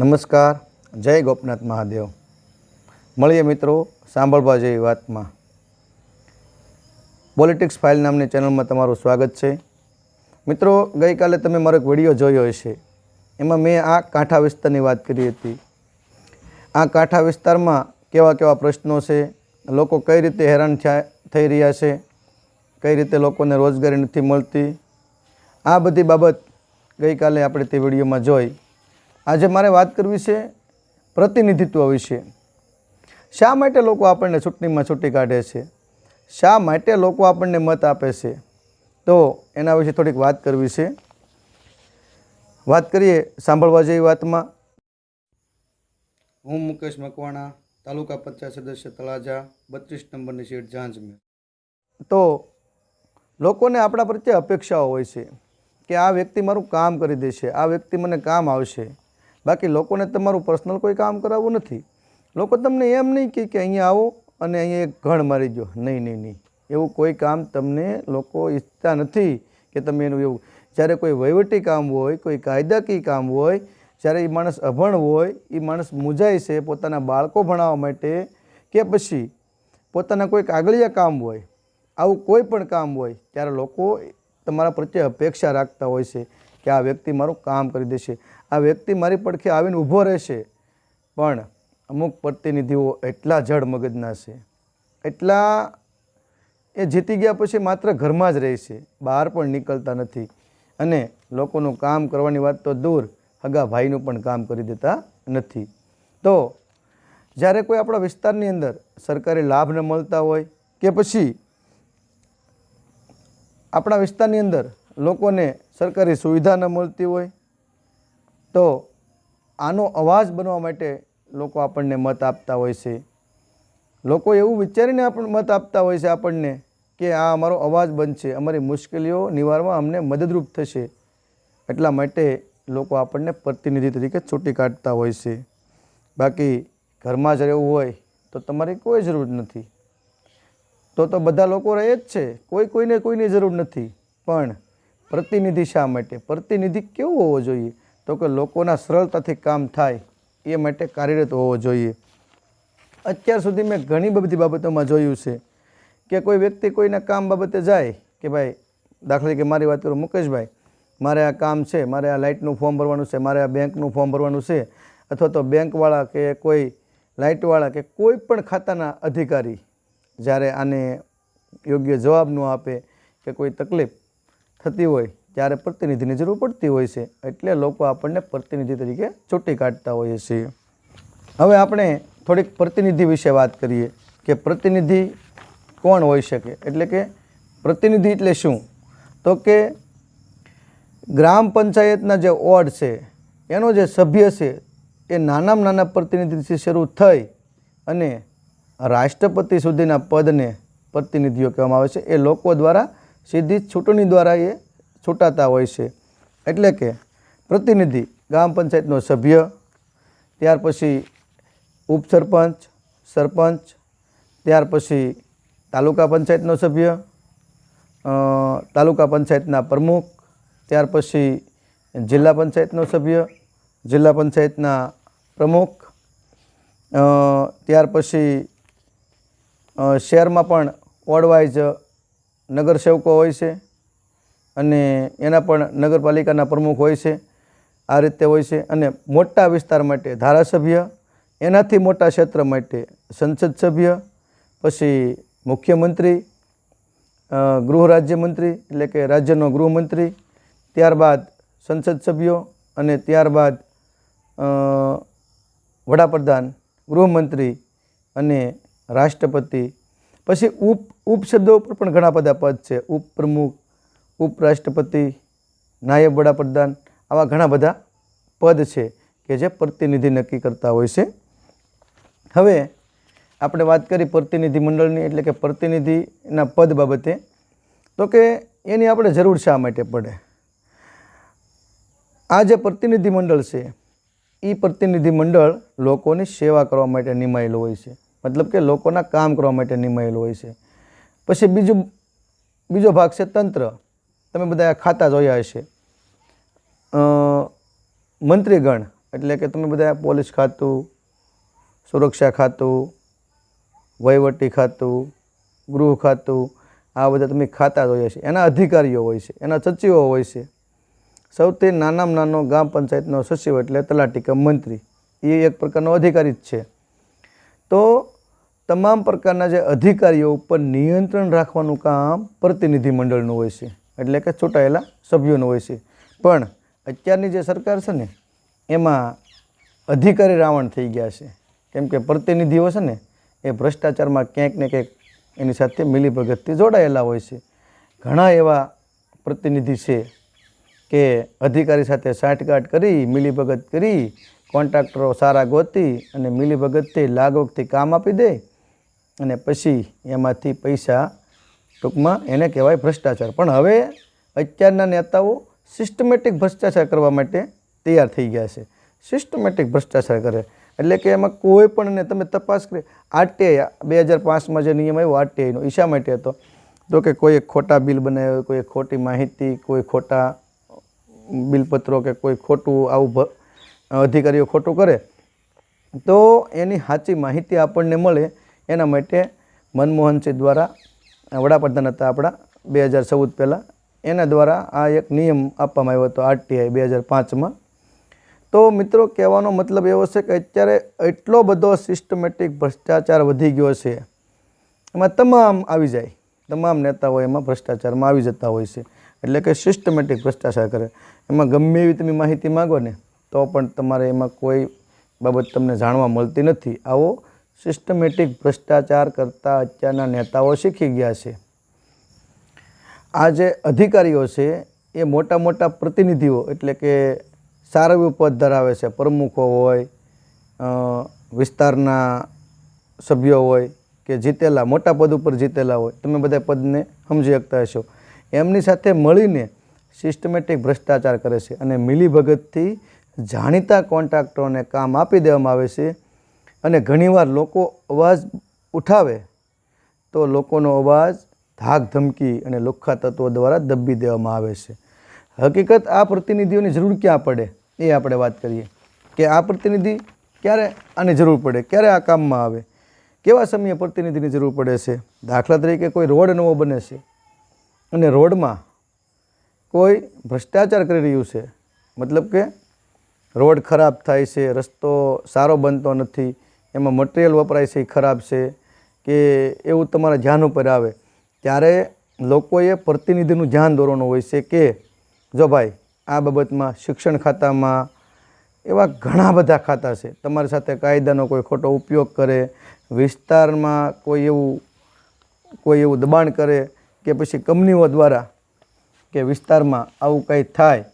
નમસ્કાર, જય ગોપનાથ મહાદેવ. મળીએ મિત્રો સાંભળવા જેવી વાતમાં. પોલિટિક્સ ફાઇલ નામની ચેનલમાં તમારું સ્વાગત છે. મિત્રો, ગઈકાલે તમે મારો એક વીડિયો જોયો હશે. એમાં મેં આ કાંઠા વિસ્તારની વાત કરી હતી. આ કાંઠા વિસ્તારમાં કેવા કેવા પ્રશ્નો છે, લોકો કઈ રીતે હેરાન થઈ રહ્યા છે, કઈ રીતે લોકોને રોજગારી નથી મળતી. આ બધી બાબત ગઈકાલે આપણે તે વિડીયોમાં જોઈ. આજે મારે વાત કરવી છે પ્રતિનિધિત્વ વિશે. શા માટે લોકો આપણને ચૂંટણીમાં છૂટી કાઢે છે? શા માટે લોકો આપણને મત આપે છે? તો એના વિશે થોડીક વાત કરવી છે. વાત કરીએ સાંભળવા જેવી વાતમાં. હું મુકેશ મકવાણા તાલુકા પંચાયત સદસ્ય તળાજા બત્રીસ નંબરની સીટ ઝાંઝમે તો લોકોને આપણા પ્રત્યે અપેક્ષાઓ હોય છે કે આ વ્યક્તિ મારું કામ કરી દેશે આ વ્યક્તિ મને કામ આવશે. બાકી લોકોને તમારું પર્સનલ કોઈ કામ કરાવવું નથી. લોકો તમને એમ નહીં કે કે અહીંયા આવો અને અહીંયા એક ઘણ મારી દો નહીં નહીં નહીં. એવું કોઈ કામ તમને લોકો ઈચ્છતા નથી કે તમે એનું એવું. જ્યારે કોઈ વહીવટી કામ હોય, કોઈ કાયદાકીય કામ હોય, જ્યારે એ માણસ અભણ હોય, એ માણસ મૂંઝાય છે પોતાના બાળકો ભણાવવા માટે કે પછી પોતાના કોઈ કાગળિયા કામ હોય, આવું કોઈ પણ કામ હોય, ત્યારે લોકો તમારા પ્રત્યે અપેક્ષા રાખતા હોય છે કે આ વ્યક્તિ મારું કામ કરી દેશે. આ વ્યક્તિ મારી પડખે આવીને ઊભો રહેશે. પણ અમુક પ્રતિનિધિઓ એટલા જડ મગજના છે. એટલા એ જીતી ગયા પછી માત્ર ઘરમાં જ રહે છે. બહાર પણ નીકળતા નથી. અને લોકોનું કામ કરવાની વાત તો દૂર, હગા ભાઈનું પણ કામ કરી દેતા નથી. તો જ્યારે કોઈ આપણા વિસ્તારની અંદર સરકારી લાભ ન મળતા હોય કે પછી આપણા વિસ્તારની અંદર લોકોને સરકારી સુવિધા ન મળતી હોય તો આનો અવાજ બનવા માટે લોકો આપણને મત આપતા હોય છે. લોકો એવું વિચારીને આપણ, મત આપતા હોય છે આપણને કે આ અમારો અવાજ બનશે, અમારી મુશ્કેલીઓ નિવારવા અમને મદદરૂપ થશે. એટલા માટે લોકો આપણને પ્રતિનિધિ તરીકે છૂટી કાઢતા હોય છે. બાકી ઘરમાં જ રહેવું હોય તો તમારી કોઈ જરૂર નથી. તો તો બધા લોકો રહે જ છે, કોઈ કોઈને કોઈની જરૂર નથી. પણ પ્રતિનિધિ શા માટે? પ્રતિનિધિ કેવો હોવો જોઈએ? તો કે લોકોના સરળતાથી કામ થાય એ માટે કાર્યરત હોવો જોઈએ. અત્યાર સુધી મેં ઘણી બધી બાબતોમાં જોયું છે કે કોઈ વ્યક્તિ કોઈના કામ બાબતે જાય કે ભાઈ, દાખલા તરીકે મારી વાત કરું મુકેશભાઈ, મારે આ કામ છે, મારે આ લાઇટનું ફોર્મ ભરવાનું છે, મારે આ બેંકનું ફોર્મ ભરવાનું છે, અથવા તો બેંકવાળા કે કોઈ લાઇટવાળા કે કોઈ પણ ખાતાના અધિકારી જ્યારે આને યોગ્ય જવાબ ન આપે કે કોઈ તકલીફ થતી હોય ત્યારે પ્રતિનિધિની જરૂર પડતી હોય છે. એટલે લોકો આપણને પ્રતિનિધિ તરીકે ચૂંટી કાઢતા હોઈએ છીએ હવે આપણે થોડીક પ્રતિનિધિ વિશે વાત કરીએ કે પ્રતિનિધિ કોણ હોઈ શકે? એટલે કે પ્રતિનિધિ એટલે શું? તો કે ગ્રામ પંચાયતના જે વોર્ડ છે, એનો જે સભ્ય છે, એ નાનામાં નાના પ્રતિનિધિથી શરૂ થઈ અને રાષ્ટ્રપતિ સુધીના પદને પ્રતિનિધિઓ કહેવામાં આવે છે. એ લોકો દ્વારા સીધી ચૂંટણી દ્વારા એ ચૂંટાતા હોય છે. એટલે કે પ્રતિનિધિ ગ્રામ પંચાયતનો સભ્ય, ત્યાર પછી ઉપસરપંચ, સરપંચ, ત્યાર પછી તાલુકા પંચાયતનો સભ્ય તાલુકા પંચાયતના પ્રમુખ, ત્યાર પછી જિલ્લા પંચાયતનો સભ્ય, જિલ્લા પંચાયતના પ્રમુખ ત્યાર પછી શહેરમાં પણ વોર્ડ નગરસેવકો હોય છે. અને એના પણ નગરપાલિકાના પ્રમુખ હોય છે, આ રીતે હોય છે. અને મોટા વિસ્તાર માટે ધારાસભ્ય, એનાથી મોટા ક્ષેત્ર માટે સંસદ સભ્ય, પછી મુખ્યમંત્રી ગૃહ રાજ્યમંત્રી એટલે કે રાજ્યનો ગૃહમંત્રી, ત્યારબાદ સંસદ સભ્યો અને ત્યારબાદ વડાપ્રધાન, ગૃહમંત્રી અને રાષ્ટ્રપતિ. પછી ઉપ, ઉપશબ્દો ઉપર પણ ઘણા બધા પદ છે. ઉપપ્રમુખ ઉપરાષ્ટ્રપતિ, નાયબ વડાપ્રધાન આવા ઘણા બધા પદ છે કે જે પ્રતિનિધિ નક્કી કરતા હોય છે. હવે આપણે વાત કરી પ્રતિનિધિ મંડળની એટલે કે પ્રતિનિધિના પદ બાબતે. તો કે એની આપણે જરૂર શા માટે પડે? આ જે પ્રતિનિધિ મંડળ છે એ પ્રતિનિધિ મંડળ લોકોની સેવા કરવા માટે નિમાયેલું હોય છે. મતલબ કે લોકોના કામ કરવા માટે નિમાયેલું હોય છે. પછી બીજું, બીજો ભાગ છે તંત્ર. તમે બધા ખાતા જોયા હશે. મંત્રીગણ એટલે કે તમે બધા પોલીસ ખાતું, સુરક્ષા ખાતું, વહીવટી ખાતું, ગૃહ ખાતું, આ બધા તમે ખાતા જોયા છે એના અધિકારીઓ હોય છે, એના સચિવો હોય છે. સૌથી નાનામાં નાનો ગ્રામ પંચાયતનો સચિવ એટલે તલાટી કે મંત્રી. એ એક પ્રકારનો અધિકારી જ છે. તો તમામ પ્રકારના જે અધિકારીઓ ઉપર નિયંત્રણ રાખવાનું કામ પ્રતિનિધિમંડળનું હોય છે. એટલે કે ચૂંટાયેલા સભ્યોનું હોય છે. પણ અત્યારની જે સરકાર છે ને, એમાં અધિકારી રાવણ થઈ ગયા છે. કેમ કે પ્રતિનિધિઓ છે ને, એ ભ્રષ્ટાચારમાં ક્યાંક ને ક્યાંક એની સાથે મિલીભગતથી જોડાયેલા હોય છે. ઘણા એવા પ્રતિનિધિ છે કે અધિકારી સાથે સાંઠગાંઠ કરી, મિલીભગત કરી, કોન્ટ્રાક્ટરો સારા ગોતી અને મિલીભગતથી લાગવકથી કામ આપી દે અને પછી એમાંથી પૈસા ટૂંકમાં એને કહેવાય ભ્રષ્ટાચાર. પણ હવે અત્યારના નેતાઓ સિસ્ટમેટિક ભ્રષ્ટાચાર કરવા માટે તૈયાર થઈ ગયા છે. સિસ્ટમેટિક ભ્રષ્ટાચાર કરે. એટલે કે એમાં કોઈ પણ તમે તપાસ કરી. આરટીઆઈ, બે હજાર પાંચમાં જે નિયમ આવ્યો, આરટીઆઈનો ઈશા માટે હતો? તો કે કોઈ ખોટા બિલ બનાવ્યો, કોઈ ખોટી માહિતી, કોઈ ખોટા બિલપત્રો કે કોઈ ખોટું આવું અધિકારીઓ ખોટું કરે. તો એની સાચી માહિતી આપણને મળે. એના માટે મનમોહનસિંહ દ્વારા વડાપ્રધાન હતા આપણા, બે હજાર ચૌદ પહેલાં. એના દ્વારા આ એક નિયમ આપવામાં આવ્યો હતો, આરટીઆઈ બે હજાર પાંચમાં. તો મિત્રો, કહેવાનો મતલબ એવો છે કે અત્યારે એટલો બધો સિસ્ટમેટિક ભ્રષ્ટાચાર વધી ગયો છે. એમાં તમામ આવી જાય. તમામ નેતાઓ એમાં ભ્રષ્ટાચારમાં આવી જતા હોય છે. એટલે કે સિસ્ટમેટિક ભ્રષ્ટાચાર કરે. એમાં ગમે એવી તમે માહિતી માગો ને, તો પણ તમારે એમાં કોઈ બાબત તમને જાણવા મળતી નથી. આવો સિસ્ટમેટિક ભ્રષ્ટાચાર કરતા અત્યારના નેતાઓ શીખી ગયા છે. આ જે અધિકારીઓ છે, એ મોટા મોટા પ્રતિનિધિઓ એટલે કે સારા એવું પદ ધરાવે છે, પ્રમુખો હોય વિસ્તારના સભ્યો હોય કે જીતેલા, મોટા પદ ઉપર જીતેલા હોય, તમે બધા પદને સમજી શકતા હશો. એમની સાથે મળીને સિસ્ટમેટિક ભ્રષ્ટાચાર કરે છે અને મિલીભગતથી જાણીતા કોન્ટ્રાક્ટરોને કામ આપી દેવામાં આવે છે. અને ઘણીવાર લોકો અવાજ ઉઠાવે, તો લોકોનો અવાજ ધાક ધમકી અને લુખ્ખા તત્વો દ્વારા દબી દેવામાં આવે છે. હકીકત આ પ્રતિનિધિઓની જરૂર ક્યાં પડે? એ આપણે વાત કરીએ. કે આ પ્રતિનિધિ ક્યારે આની જરૂર પડે? ક્યારે આ કામમાં આવે? કેવા સમયે પ્રતિનિધિની જરૂર પડે છે? દાખલા તરીકે કોઈ રોડ નવો બને છે અને રોડમાં કોઈ ભ્રષ્ટાચાર કરી રહ્યું છે, મતલબ કે રોડ ખરાબ થાય છે, રસ્તો સારો બનતો નથી એમાં મટીરિયલ વપરાય છે એ ખરાબ છે, કે એવું તમારા ધ્યાન ઉપર આવે, ત્યારે લોકોએ પ્રતિનિધિનું ધ્યાન દોરવાનું હોય છે કે, જો ભાઈ, આ બાબતમાં શિક્ષણ ખાતામાં એવા ઘણા બધા ખાતા છે, તમારી સાથે કાયદાનો કોઈ ખોટો ઉપયોગ કરે, વિસ્તારમાં કોઈ એવું કોઈ એવું દબાણ કરે કે પછી કંપનીઓ દ્વારા કે વિસ્તારમાં આવું કંઈ થાય,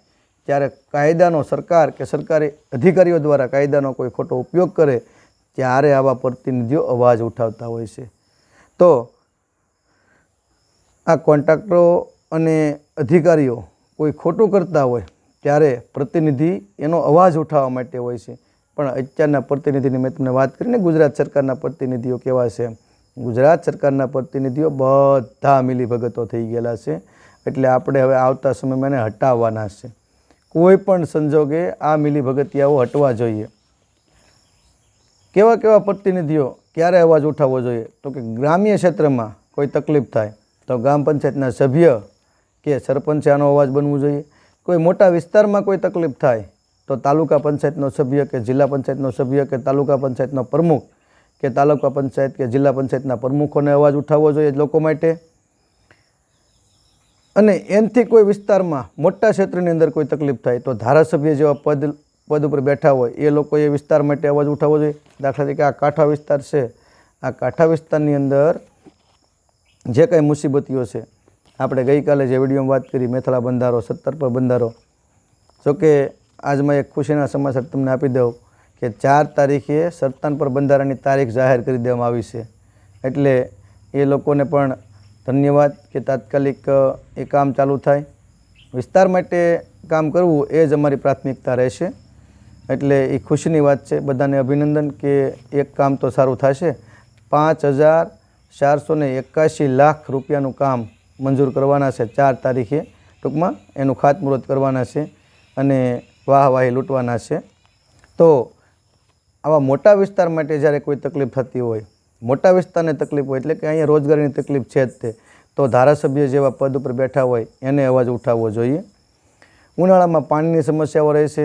ત્યારે કાયદાનો સરકાર કે સરકારી અધિકારીઓ દ્વારા કાયદાનો કોઈ ખોટો ઉપયોગ કરે ત્યારે આવા પ્રતિનિધિઓ અવાજ ઉઠાવતા હોય છે. તો આ કોન્ટ્રાક્ટરો અને અધિકારીઓ કોઈ ખોટું કરતા હોય ત્યારે પ્રતિનિધિ એનો અવાજ ઉઠાવવા માટે હોય છે. પણ અત્યારના પ્રતિનિધિની મેં તમને વાત કરીને ગુજરાત સરકારના પ્રતિનિધિઓ કેવા છે. ગુજરાત સરકારના પ્રતિનિધિઓ બધા મિલીભગતો થઈ ગયેલા છે. એટલે આપણે હવે આવતા સમયમાં એને હટાવવાના છે. કોઈ પણ સંજોગે આ મિલીભગતિયાઓ હટવા જોઈએ. કેવા કેવા પ્રતિનિધિઓ ક્યારે અવાજ ઉઠાવવો જોઈએ? તો કે ગ્રામ્ય ક્ષેત્રમાં કોઈ તકલીફ થાય, તો ગ્રામ પંચાયતના સભ્ય કે સરપંચે આનો અવાજ બનવું જોઈએ. કોઈ મોટા વિસ્તારમાં કોઈ તકલીફ થાય, તો તાલુકા પંચાયતનો સભ્ય કે જિલ્લા પંચાયતનો સભ્ય કે તાલુકા પંચાયતનો પ્રમુખ કે તાલુકા પંચાયત કે જિલ્લા પંચાયતના પ્રમુખોને અવાજ ઉઠાવવો જોઈએ લોકો માટે. અને એનથી કોઈ વિસ્તારમાં મોટા ક્ષેત્રની અંદર કોઈ તકલીફ થાય, તો ધારાસભ્ય જેવા પદ પદ ઉપર બેઠા હોય, એ લોકોએ વિસ્તાર માટે અવાજ ઉઠાવવો જોઈએ. દાખલા તરીકે આ કાંઠા વિસ્તાર છે. આ કાંઠા વિસ્તારની અંદર જે કાંઈ મુસીબતીઓ છે, આપણે ગઈકાલે જે વિડીયોમાં વાત કરી, મેથલા બંધારો, સત્તર પર બંધારો. જોકે આજમાં એક ખુશીના સમાચાર તમને આપી દઉં કે ચાર તારીખે સરતાન પર બંધારાની તારીખ જાહેર કરી દેવામાં આવી છે. એટલે એ લોકોને પણ ધન્યવાદ કે તાત્કાલિક એ કામ ચાલુ થાય. વિસ્તાર માટે કામ કરવું એ જ અમારી પ્રાથમિકતા રહેશે. એટલે એ ખુશીની વાત છે. બધાને અભિનંદન કે એક કામ તો સારું થશે. પાંચ હજાર ચારસો ને એકાશી લાખ રૂપિયાનું કામ મંજૂર કરવાના છે ચાર તારીખે. ટૂંકમાં એનું ખાતમુહૂર્ત કરવાના છે અને વાહવાહી લૂંટવાના છે. તો આવા મોટા વિસ્તાર માટે જ્યારે કોઈ તકલીફ થતી હોય, મોટા વિસ્તારને તકલીફ હોય એટલે કે અહીંયા રોજગારીની તકલીફ છે જ તે, તો ધારાસભ્ય જેવા પદ ઉપર બેઠા હોય એને અવાજ ઉઠાવવો જોઈએ. ઉનાળામાં પાણીની સમસ્યાઓ રહેશે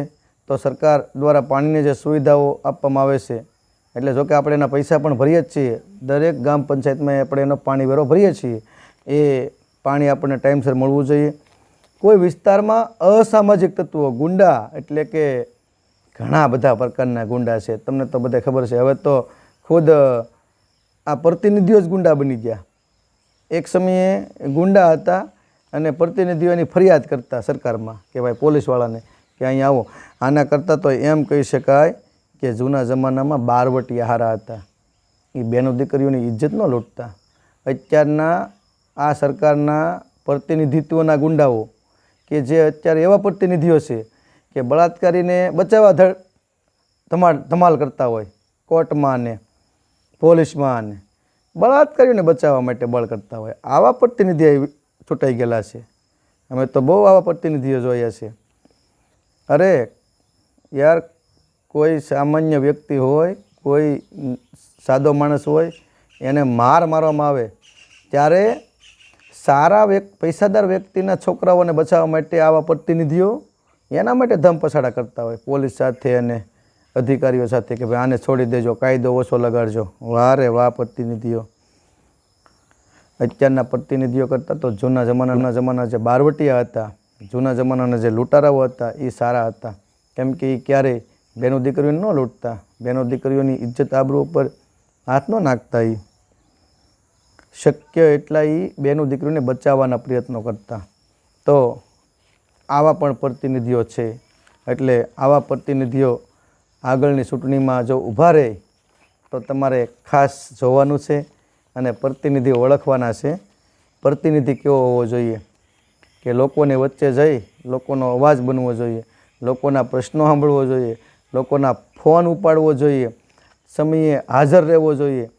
તો સરકાર દ્વારા પાણીની જે સુવિધાઓ આપવામાં આવે છે, એટલે જોકે આપણે એના પૈસા પણ ભરીએ જ છીએ. દરેક ગામ પંચાયતમાં આપણે એનો પાણી વેરો ભરીએ છીએ. એ પાણી આપણને ટાઈમસર મળવું જોઈએ. કોઈ વિસ્તારમાં અસામાજિક તત્વો, ગુંડા એટલે કે ઘણા બધા પ્રકારના ગુંડા છે. તમને તો બધા ખબર છે. હવે તો ખુદ આ પ્રતિનિધિઓ જ ગુંડા બની ગયા. એક સમયે ગુંડા હતા અને પ્રતિનિધિઓની ફરિયાદ કરતા સરકારમાં કે ભાઈ પોલીસવાળાને. કે અહીં આવો. આના કરતાં તો એમ કહી શકાય કે જૂના જમાનામાં બારવટી હારા હતા. એ બેનો દીકરીઓની ઇજ્જત ન લૂંટતા. અત્યારના આ સરકારના પ્રતિનિધિત્વના ગુંડાઓ કે જે અત્યારે એવા પ્રતિનિધિઓ છે કે બળાત્કારીને બચાવવા ધડ ધમાલ ધમાલ કરતા હોય, કોર્ટમાં ને પોલીસમાં ને, બળાત્કારીઓને બચાવવા માટે બળ કરતા હોય. આવા પ્રતિનિધિ ચૂંટાઈ ગયેલા છે. અમે તો બહુ આવા પ્રતિનિધિઓ જોયા છે. અરે, યાર, કોઈ સામાન્ય વ્યક્તિ હોય, કોઈ સાદો માણસ હોય, એને માર મારવામાં આવે, ત્યારે સારા પૈસાદાર વ્યક્તિના છોકરાઓને બચાવવા માટે આવા પ્રતિનિધિઓ એના માટે ધમપછાડા કરતા હોય, પોલીસ સાથે અને અધિકારીઓ સાથે કે ભાઈ, આને છોડી દેજો, કાયદો ઓછો લગાડજો. વાહ રે વાહ, પ્રતિનિધિઓ. અત્યારના પ્રતિનિધિઓ કરતાં તો જૂના જમાનાના જમાના જે બારવટીયા હતા જૂના જમાનાના જે લૂંટારાઓ હતા, એ સારા હતા. કેમ કે એ ક્યારેય બેનો દીકરીઓને ન લૂંટતા. બેનો દીકરીઓની ઇજ્જત આબરૂ ઉપર હાથ ન નાખતા એ શક્ય એટલા એ બેનો દીકરીઓને બચાવવાના પ્રયત્નો કરતા. તો આવા પણ પ્રતિનિધિઓ છે. એટલે આવા પ્રતિનિધિઓ આગળની ચૂંટણીમાં જો ઊભા રહે, તો તમારે ખાસ જોવાનું છે અને પ્રતિનિધિ ઓળખવાના છે. પ્રતિનિધિ કેવો હોવો જોઈએ? કે લોકોને વચ્ચે જઈ લોકોનો અવાજ બનવો જોઈએ, લોકોના પ્રશ્નો સાંભળવો જોઈએ, લોકોના ફોન ઉપાડવો જોઈએ, સમયે હાજર રહેવો જોઈએ.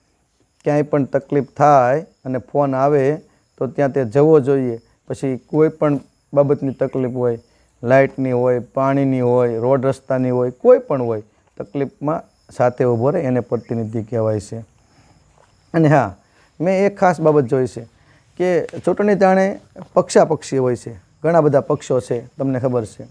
ક્યાંય પણ તકલીફ થાય અને ફોન આવે તો ત્યાં તે જવો જોઈએ. પછી કોઈ પણ બાબતની તકલીફ હોય, લાઇટની હોય, પાણીની હોય, રોડ રસ્તાની હોય, કોઈ પણ હોય, તકલીફમાં સાથે ઊભો રહે, એને પ્રતિનિધિ કહેવાય છે. અને હા, મેં એક ખાસ બાબત જોઈ છે. કે ચૂંટણી તાણે પક્ષાપક્ષી હોય છે. ઘણા બધા પક્ષો છે, તમને ખબર છે.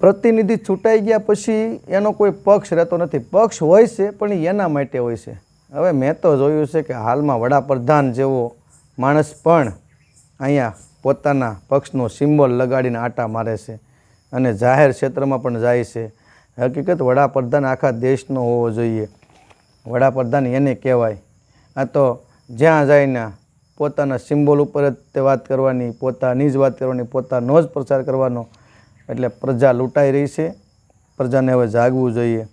પ્રતિનિધિ ચૂંટાઈ ગયા પછી એનો કોઈ પક્ષ રહેતો નથી. પક્ષ હોય છે, પણ એના માટે હોય છે. હવે મેં તો જોયું છે કે હાલમાં વડાપ્રધાન જેવો માણસ પણ અહીંયા પોતાના પક્ષનો સિમ્બોલ લગાડીને આટા મારે છે અને જાહેર ક્ષેત્રમાં પણ જાય છે. હકીકત વડાપ્રધાન આખા દેશનો હોવો જોઈએ. વડાપ્રધાન એને કહેવાય. આ તો જ્યાં જઈને પોતાના સિમ્બોલ ઉપર જ તે વાત કરવાની, પોતાની જ વાત કરવાની, પોતાનો જ પ્રચાર કરવાનો. એટલે પ્રજા લૂંટાઈ રહી છે. પ્રજાને હવે જાગવું જોઈએ.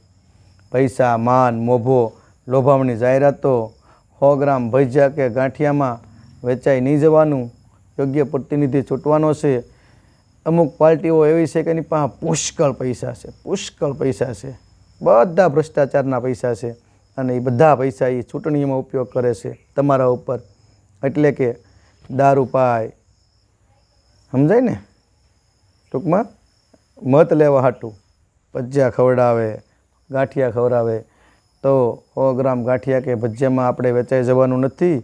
પૈસા, માન, મોભો, લોભામણી જાહેરાતો, સો ગ્રામ કે ગાંઠિયામાં વેચાઈ નહીં જવાનું, યોગ્ય પ્રતિનિધિ ચૂંટવાનો છે. અમુક પાર્ટીઓ એવી છે કે એની પાસે પુષ્કળ પૈસા છે, પુષ્કળ પૈસા છે. બધા ભ્રષ્ટાચારના પૈસા છે. અને એ બધા પૈસા એ ચૂંટણીમાં ઉપયોગ કરે છે તમારા ઉપર. એટલે કે દારૂ પાય. સમજાય ને? ટૂંકમાં મત લેવા હાટું. ભજીયા ખવડાવે, ગાંઠિયા ખવડાવે. તો સો ગ્રામ ગાંઠિયા કે ભજીયામાં આપણે વેચાઈ જવાનું નથી.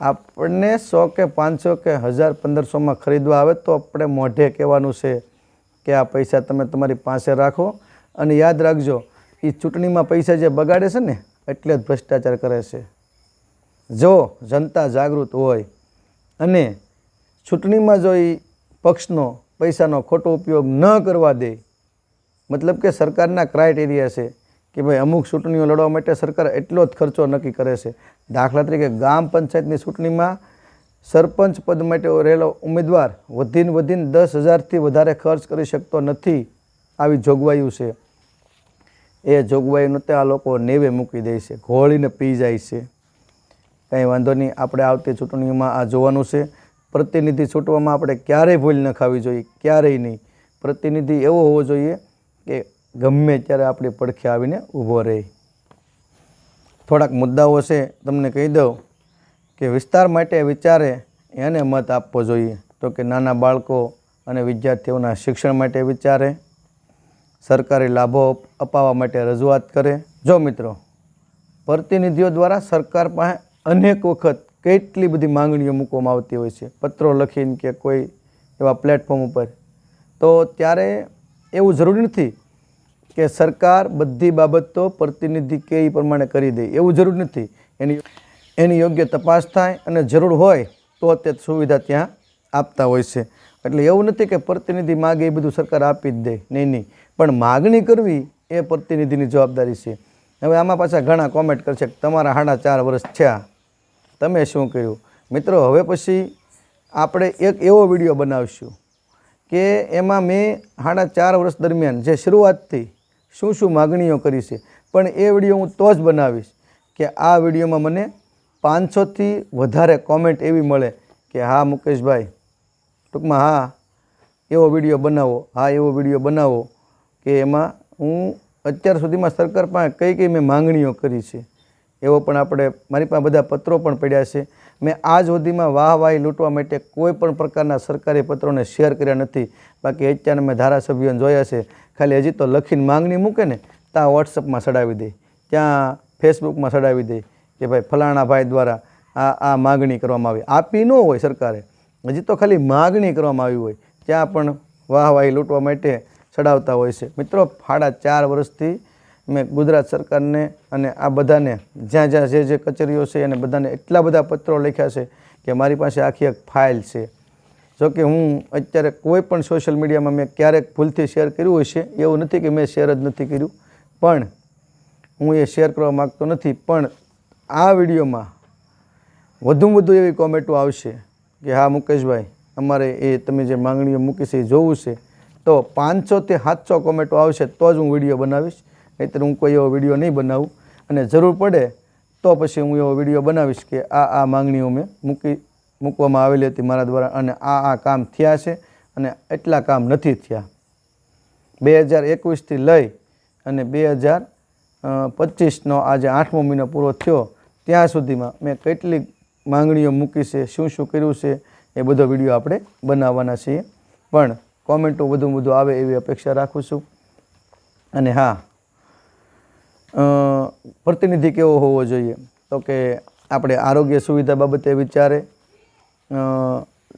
આપણને સો કે પાંચસો કે હજાર પંદરસોમાં ખરીદવા આવે તો આપણે મોઢે કહેવાનું છે કે આ પૈસા તમે તમારી પાસે રાખો. અને યાદ રાખજો એ ચૂંટણીમાં પૈસા જે બગાડે છે ને, એટલે જ ભ્રષ્ટાચાર કરે છે. જો જનતા જાગૃત હોય અને ચૂંટણીમાં જો એ પક્ષનો પૈસાનો ખોટો ઉપયોગ ન કરવા દે, મતલબ કે સરકારના ક્રાઇટેરિયા છે કે ભાઈ અમુક ચૂંટણીઓ લડવા માટે સરકાર એટલો જ ખર્ચો નક્કી કરે છે. દાખલા તરીકે ગામ પંચાયતની ચૂંટણીમાં સરપંચ પદ માટે રહેલો ઉમેદવાર વધીને વધીને દસ હજારથી વધારે ખર્ચ કરી શકતો નથી આવી જોગવાઈઓ છે. એ જોગવાઈનો તે આ લોકો નેવે મૂકી દે છે, ઘોળીને પી જાય છે. કંઈ વાંધો નહીં, આપણે આવતી ચૂંટણીઓમાં આ જોવાનું છે. પ્રતિનિધિ ચૂંટવામાં આપણે ક્યારેય ભૂલ ન ખાવી જોઈએ, ક્યારેય નહીં. પ્રતિનિધિ એવો હોવો જોઈએ કે ગમે ત્યારે આપણી પડખે આવીને ઊભો રહે. થોડાક મુદ્દાઓ છે તમને કહી દઉં કે વિસ્તાર માટે વિચારે એને મત આપવો જોઈએ. તો કે નાના બાળકો અને વિદ્યાર્થીઓના શિક્ષણ માટે વિચારે, સરકારી લાભો અપાવવા માટે રજૂઆત કરે. જો મિત્રો, પ્રતિનિધિઓ દ્વારા સરકાર પાસે અનેક વખત કેટલી બધી માંગણીઓ મૂકવામાં આવતી હોય છે. પત્રો લખીને કે કોઈ એવા પ્લેટફોર્મ ઉપર. તો ત્યારે એવું જરૂરી નથી કે સરકાર બધી બાબતો પ્રતિનિધિ કે એ પ્રમાણે કરી દે. એવું જરૂર નથી. એની એની યોગ્ય તપાસ થાય અને જરૂર હોય તો તે સુવિધા ત્યાં આપતા હોય છે. એટલે એવું નથી કે પ્રતિનિધિ માગે એ બધું સરકાર આપી જ દે. નહીં નહીં. પણ માગણી કરવી એ પ્રતિનિધિની જવાબદારી છે. હવે આમાં પાછા ઘણા કોમેન્ટ કરશે કે તમારા સાડા ચાર વર્ષ થયા. તમે શું કર્યું? મિત્રો, હવે પછી આપણે એક એવો વીડિયો બનાવશું કે એમાં મેં સાડા ચાર વર્ષ દરમિયાન જે શરૂઆતથી શું શું માગણીઓ કરી છે, પણ એ વીડિયો હું તો જ બનાવીશ કે આ વિડીયોમાં મને પાંચસોથી વધારે કોમેન્ટ એવી મળે કે, હા, મુકેશભાઈ, ટૂંકમાં હા, એવો વીડિયો બનાવો, હા, એવો વીડિયો બનાવો કે એમાં હું અત્યાર સુધીમાં સરકાર પાસે કઈ કઈ મેં માંગણીઓ કરી છે. એવો પણ આપણે મારી પાસે બધા પત્રો પણ પડ્યા છે. મેં આજ સુધીમાં વાહ વાહી લૂંટવા માટે કોઈ પણ પ્રકારના સરકારી પત્રોને શેર કર્યા નથી. બાકી અત્યારે મેં ધારાસભ્યોને જોયા છે. ખાલી હજી તો લખીને માંગણી મૂકે ને ત્યાં વોટ્સઅપમાં ચડાવી દે. ત્યાં ફેસબુકમાં ચડાવી દે કે ભાઈ ફલાણા ભાઈ દ્વારા આ આ માગણી કરવામાં આવી. આપી ન હોય સરકારે. હજી તો ખાલી માગણી કરવામાં આવી હોય. ત્યાં પણ વાહ વાહી લૂંટવા માટે ચડાવતા હોય છે. મિત્રો, ફાડા ચાર વર્ષથી મેં ગુજરાત સરકારને અને આ બધાને જ્યાં જ્યાં જે જે કચેરીઓ છે અને બધાને એટલા બધા પત્રો લખ્યા છે કે મારી પાસે આખી એક ફાઇલ છે. જો કે હું અત્યારે કોઈ પણ સોશિયલ મીડિયામાં મેં ક્યારેક ભૂલથી શેર કર્યું હશે એવું નથી કે મેં શેર જ નથી કર્યું. પણ હું એ શેર કરવા માગતો નથી, પણ આ વિડીયોમાં વધુમાં વધુ એવી કોમેન્ટો આવશે કે, હા, મુકેશભાઈ, અમારે એ તમે જે માંગણીઓ મૂકી છે એ જોવું છે. તો પાંચસોથી સાતસો કોમેન્ટો આવશે તો જ હું વીડિયો બનાવીશ. નહીંતર હું કોઈ એવો વીડિયો નહીં બનાવું. અને જરૂર પડે તો પછી હું એવો વીડિયો બનાવીશ કે આ આ માંગણીઓ મેં મૂકી, મૂકવામાં આવેલી હતી મારા દ્વારા અને આ આ કામ થયા છે અને એટલા કામ નથી થયા. બે હજાર એકવીસથી લઈ અને બે હજાર પચીસનો આજે આઠમો મહિનો પૂરો થયો, ત્યાં સુધીમાં મેં કેટલી માંગણીઓ મૂકી છે, શું શું કર્યું છે એ બધો વીડિયો આપણે બનાવવાના છીએ. પણ કોમેન્ટો વધુ વધુ આવે એવી અપેક્ષા રાખું છું. અને હા પ્રતિનિધિ કેવો હોવો જોઈએ? તો કે આપણે આરોગ્ય સુવિધા બાબતે વિચારે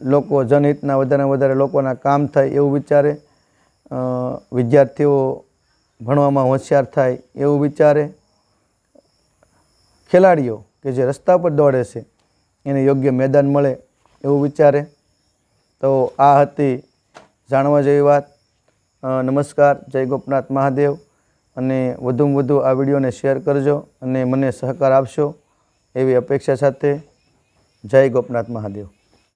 લોકો જનહિતના વધારે વધારે લોકોના કામ થાય એવું વિચારે વિદ્યાર્થીઓ ભણવામાં હોશિયાર થાય એવું વિચારે, ખેલાડીઓ કે જે રસ્તા પર દોડે છે એને યોગ્ય મેદાન મળે એવું વિચારે. તો આ હતી જાણવા જેવી વાત. નમસ્કાર, જય ગોપનાથ મહાદેવ. અને વધુમાં વધુ આ વિડીયોને શેર કરજો અને મને સહકાર આપશો એવી અપેક્ષા સાથે જય ગોપનાથ મહાદેવ.